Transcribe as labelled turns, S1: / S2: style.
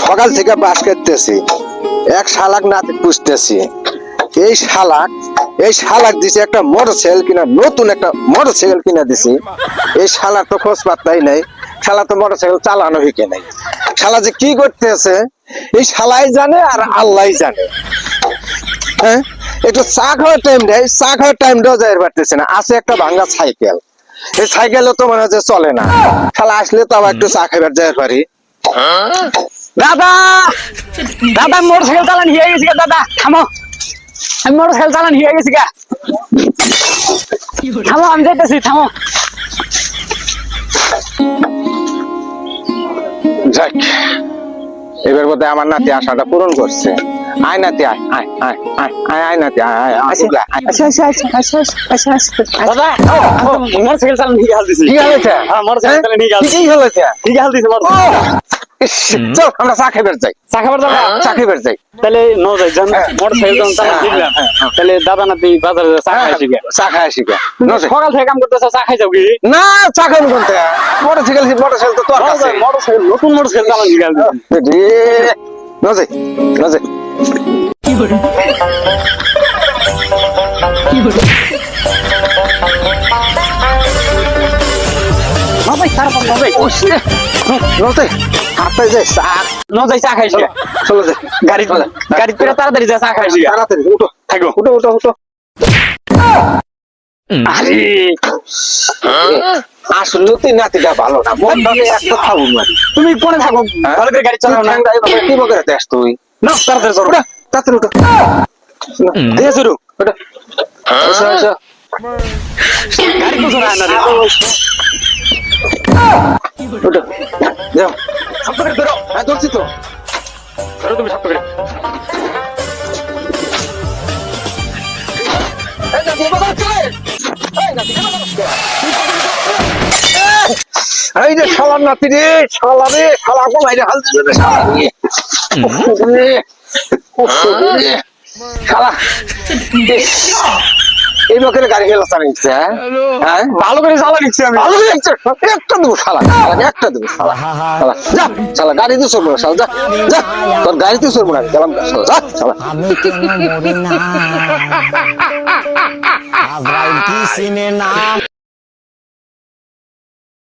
S1: সকাল থেকে বাস করতেছি। এক শালাক নাতি পুষতেছি। এই শালাক এই শালাক দিছে একটা মোটর সাইকেল কিনা, নতুন একটা মোটর সাইকেল কিনা দিছি। এই শালার তো খোঁজ পাত্তাই নাই। শালা তো মোটর সাইকেল চালানো হিকে নাই। শালা যে কি করতেছে, এই শালাই জানে আর আল্লাহ জানে। হ্যাঁ? একটু চা খাওয়ার টাইম দেয়, চা খাওয়ার টাইম দেওয়া যায় পারতেছে না। আছে একটা ভাঙ্গা সাইকেল এই সাইকেলও তো মনে হচ্ছে চলে না। শালা আসলে তো আবার একটু চা খাবার যায় পারি।
S2: দাদা! দাদা মোটর সাইকেল চালান, হিয়ে গেছি দাদা। থামো। আমি মোটর সাইকেল চালান, হিয়ে গেছি গা। থামো, আমি যাইতেছি, থামো।
S1: যাক। এবার বোধহয় আমার নাতি আশাটা পূরণ করছে। আয় নাতি আয় আয় আয় আয় আয় আয় নাতি আয় আয়।
S2: আচ্ছা আচ্ছা আচ্ছা আচ্ছা আচ্ছা দাদা মোটর চালানো হাল দিছি।
S1: কি হয়েছে
S2: হ্যাঁ মোটর সাইকেল চালান হাল
S1: কি হয়েছে।
S2: হাল দিছে
S1: চল আমরা চা খাইবার যাই।
S2: চা খাবার দাদা
S1: চা খাইবার যাই।
S2: তাহলে ন যাই যান
S1: হ্যাঁ।
S2: মোটর সাইকেল
S1: হ্যাঁ, হ্যাঁ, হ্যাঁ।
S2: তাহলে দাদা নাতি বাজারে চা খাই শিখে
S1: চা খাই যাই।
S2: সকাল থেকে কাম করতেছ চা খাই যাও কি?
S1: না চা খাইব কোনটা মোটর সাইকেল মোটর সাইকেল তো তোর কাছে
S2: মোটর সাইকেল নতুন মোটর সাইকেল চালান শিখে
S1: রে, ন যাই ন যাই
S2: নজাই তারপর নজাই
S1: ন যাই হাতে যাই চা
S2: নজাই চা খাইছি।
S1: চলো যাই।
S2: গাড়ি গাড়ি করে তাড়াতাড়ি যা চা খাইছি।
S1: তাড়াতাড়ি উঠো।
S2: থাকো।
S1: উঠো উঠো উঠো।
S2: আরে।
S1: আসলে তুই নাতিটা ভালো না ভাবে একটা খাব
S2: তুমি কোনে থাকো ভালো করে গাড়ি চালাও না।
S1: কি বকে দেশ তুই?
S2: না তাড়াতাড়ি চলো।
S1: তাড়াতাড়ি উঠো।
S2: দিয়ে শুরু
S1: উঠো। এসো
S2: গাড়ি কোথাও না না রে।
S1: উঠো। যাও।
S2: শক্ত করে ধরো।
S1: হ্যাঁ ধরছি তো।
S2: ধরো তুমি শক্ত করে।
S1: এই যে শালার নাতি রে শালা রে শালা কো মাইরে হাল দিল রে শালা রে। শালা। এই বকের গাড়ি গেল চালাইছে হ্যাঁ? হ্যাঁ?
S2: ভালো করে চালা নিচ্ছি আমি।
S1: ভালো লাগছে একটা দেবো শালা একটা দেবো শালা যা শালা গাড়িতে চড়বো না শালা যা যা। তোর গাড়িতে চড়বো না গেলাম শালা যা শালা।
S3: আজরাইল কি চিনে না